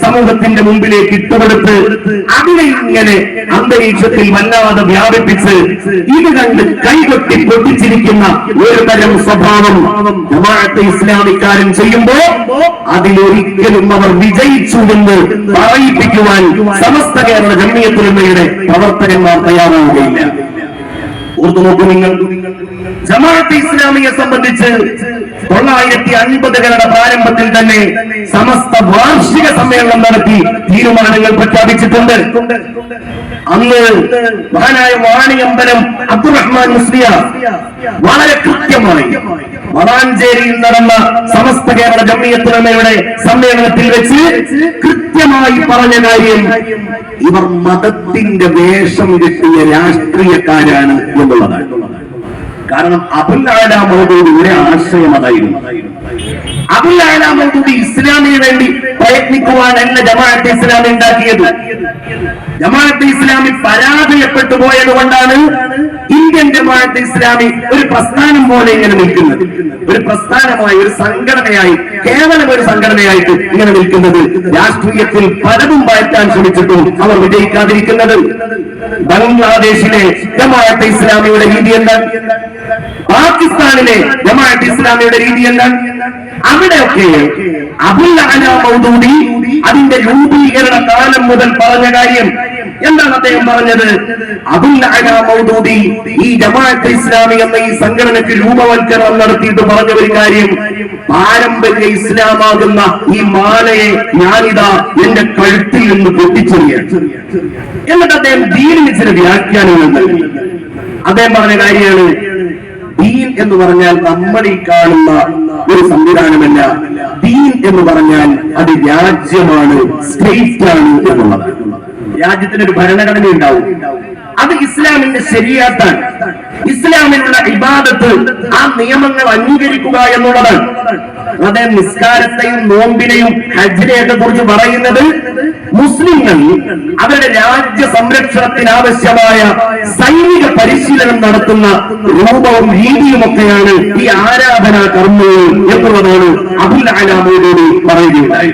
സമൂഹത്തിന്റെ മുമ്പിലേക്ക് ഇട്ടുകൊടുത്ത് അതിനെ ഇങ്ങനെ അന്തരീക്ഷത്തിൽ വല്ലാതെ വ്യാപിപ്പിച്ച് ഇത് കണ്ട് കൈകൊട്ടി പൊട്ടിച്ചിരിക്കുന്ന ഒരു തരം സ്വഭാവം ജമാഅത്തെ ഇസ്ലാമിക്കാരൻ ചെയ്യുമ്പോ അതിലൊരിക്കലും അവർ വിജയിച്ചു എന്ന് പറയിപ്പിക്കുവാൻ സമസ്ത കേരള ജമ്മിയത്തുലമയുടെ പ്രവർത്തകന്മാർ തയ്യാറാവുകയില്ല. ഓർത്തു നോക്കൂ നിങ്ങൾ. ജമാഅത്ത് ഇസ്ലാമിയെ സംബന്ധിച്ച് തൊള്ളായിരത്തി അൻപതുകളുടെ പ്രാരംഭത്തിൽ തന്നെ സമസ്ത വാർഷിക സമ്മേളനം നടത്തി തീരുമാനങ്ങൾ പ്രഖ്യാപിച്ചിട്ടുണ്ട്. അന്ന് മഹാനായ വാണിയമ്പലം അബ്ദുറഹ്മാൻ മുസ്ലിയ വളരെ കൃത്യമായി വളാഞ്ചേരിയിൽ നടന്ന സമസ്ത കേരള ജമ്മിയത്തുലമയുടെ സമ്മേളനത്തിൽ വെച്ച് കൃത്യമായി പറഞ്ഞ കാര്യം ഇവർ മതത്തിന്റെ വേഷം കിട്ടിയ രാഷ്ട്രീയക്കാരാണ് കാരണം അബുല്ലാല മൗദൂദിയുടെ ആശയം അതായിരുന്നു. അബുല്ലാലാ മൗദൂദി ഇസ്ലാമിന് വേണ്ടി പ്രയത്നിക്കുവാനല്ല ജമാഅത്ത് ഇസ്ലാം ഉണ്ടാക്കിയത്. ജമാഅത്ത് ഇസ്ലാമി പരാജയപ്പെട്ടു പോയത് കൊണ്ടാണ് ഇന്ത്യൻ ജമാഅത്ത് ഇസ്ലാമി ഒരു പ്രസ്ഥാനം പോലെ ഇങ്ങനെ നിൽക്കുന്നത്. ഒരു പ്രസ്ഥാനമായി ഒരു സംഘടനയായി കേവലം ഒരു സംഘടനയായിട്ട് ഇങ്ങനെ നിൽക്കുന്നത്. രാഷ്ട്രീയത്തിൽ പലതും പയറ്റാൻ ശ്രമിച്ചിട്ടും അവർ വിജയിക്കാതിരിക്കുന്നത്. ബംഗ്ലാദേശിലെ ജമാഅത്ത് ഇസ്ലാമിയുടെ രീതി എന്താണ്? പാകിസ്ഥാനിലെ ജമാഅത്ത് ഇസ്ലാമിയുടെ രീതി എന്താണ്? അവിടെയൊക്കെ അബുൽ അല മൗദൂദി അതിന്റെ രൂപീകരണ കാലം മുതൽ പറഞ്ഞ കാര്യം എന്താണ് അദ്ദേഹം പറഞ്ഞത്? അബുൽ ഈ ജമാഅത്ത് ഇസ്ലാമി എന്ന ഈ സംഘടനയ്ക്ക് രൂപവൽക്കരണം നടത്തിയിട്ട് പറഞ്ഞ ഒരു കാര്യം. പാരമ്പര്യ ഇസ്ലാമാകുന്ന ഈ മാലയെ ഞാനിതാ എന്റെ കഴുത്തിൽ നിന്ന് പൊട്ടിച്ചെറിയാണ്. എന്നിട്ട് അദ്ദേഹം ദീനിന് ചില വ്യാഖ്യാനങ്ങൾ അദ്ദേഹം പറഞ്ഞ കാര്യമാണ് ദീൻ എന്ന് പറഞ്ഞാൽ നമ്മൾ ഈ കാണുന്ന ഒരു സംവിധാനമല്ല. ദീൻ എന്ന് പറഞ്ഞാൽ അത് രാജ്യമാണ് സ്റ്റേറ്റ് ആണ് എന്നുള്ളത്. രാജ്യത്തിന് ഒരു ഭരണഘടന ഉണ്ടാവും. അത് ഇസ്ലാമിന്റെ ശരിയാത്താണ് ഇസ്ലാമിനുള്ള ഇബാദത്ത് ആ നിയമങ്ങൾ അംഗീകരിക്കുക എന്നുള്ളതാണ്. അദ്ദേഹം നിസ്കാരത്തെയും നോമ്പിനെയും ഹജ്ജിനെയൊക്കെ കുറിച്ച് പറയുന്നത് മുസ്ലിങ്ങൾ അവരുടെ രാജ്യ സംരക്ഷണത്തിന് ആവശ്യമായ സൈനിക പരിശീലനം നടത്തുന്ന രൂപവും രീതിയുമൊക്കെയാണ് ഈ ആരാധനാ കർമ്മങ്ങൾ എന്നുള്ളതാണ് ആലാമോട് പറയുകയുണ്ടായി.